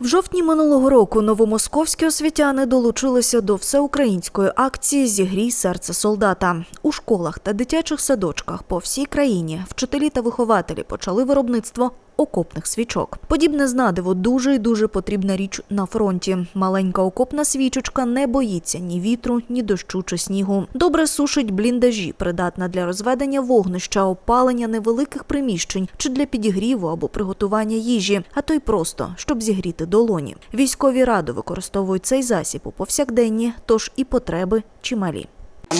В жовтні минулого року новомосковські освітяни долучилися до всеукраїнської акції Зігрій серце солдата. У школах та дитячих садочках по всій країні вчителі та вихователі почали виробництво окопних свічок. Подібне знадиво дуже і дуже потрібна річ на фронті. Маленька окопна свічечка не боїться ні вітру, ні дощу чи снігу. Добре сушить бліндажі, придатна для розведення вогнища, опалення невеликих приміщень чи для підігріву або приготування їжі, а то й просто щоб зігріти долоні. Військові радо використовують цей засіб у повсякденні, тож і потреби чималі.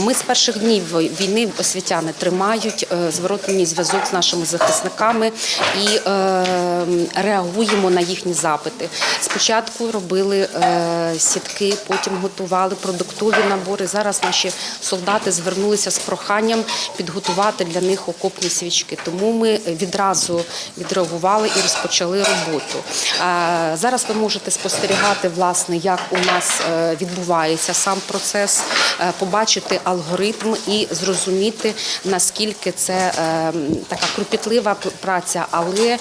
Ми з перших днів війни освітяни тримають е, зворотній зв'язок з нашими захисниками і е, реагуємо на їхні запити. Спочатку робили е, сітки, потім готували продуктові набори. Зараз наші солдати звернулися з проханням підготувати для них окопні свічки. Тому ми відразу відреагували і розпочали роботу. Зараз ви можете спостерігати, власне, як у нас відбувається сам процес, побачити алгоритм і зрозуміти, наскільки це е, така кропітлива праця. Але е,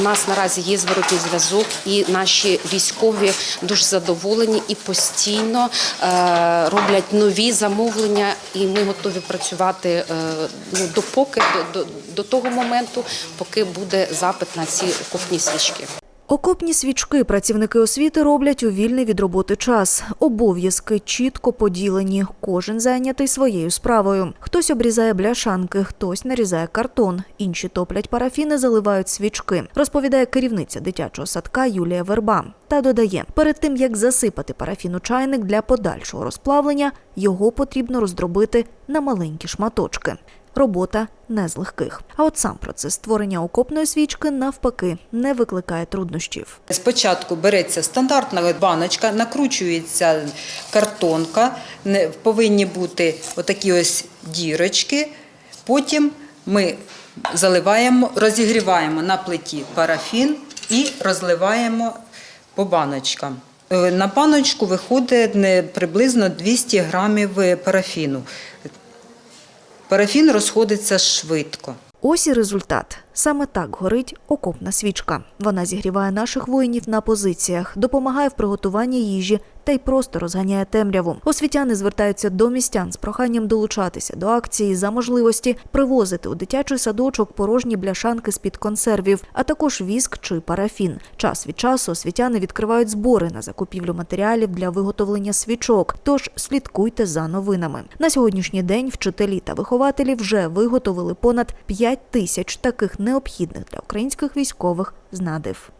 у нас наразі є зворотній зв'язок, і наші військові дуже задоволені і постійно е, роблять нові замовлення. І ми готові працювати ну, допоки до, до, до того моменту, поки буде запит на ці окопні свічки. Окопні свічки працівники освіти роблять у вільний від роботи час. Обов'язки чітко поділені. Кожен зайнятий своєю справою. Хтось обрізає бляшанки, хтось нарізає картон, інші топлять парафіни, заливають свічки. Розповідає керівниця дитячого садка Юлія Верба. Та додає, перед тим як засипати парафін у чайник для подальшого розплавлення, його потрібно роздробити на маленькі шматочки. Робота не з легких. А от сам процес створення окопної свічки навпаки не викликає труднощів. Спочатку береться стандартна баночка, накручується картонка, повинні бути отакі ось дірочки. Потім ми заливаємо, розігріваємо на плиті парафін і розливаємо по баночкам. Е, На баночку виходить приблизно 200 грамів парафіну. Парафін розходиться швидко. Ось і результат. Саме так горить окопна свічка. Вона зігріває наших воїнів на позиціях, допомагає в приготуванні їжі та й просто розганяє темряву. Освітяни звертаються до містян з проханням долучатися до акції за можливості привозити у дитячий садочок порожні бляшанки з-під консервів, а також віск чи парафін. Час від часу освітяни відкривають збори на закупівлю матеріалів для виготовлення свічок. Тож слідкуйте за новинами. На сьогоднішній день вчителі та вихователі вже виготовили понад 5 тисяч таких необхідних для українських військових знадив.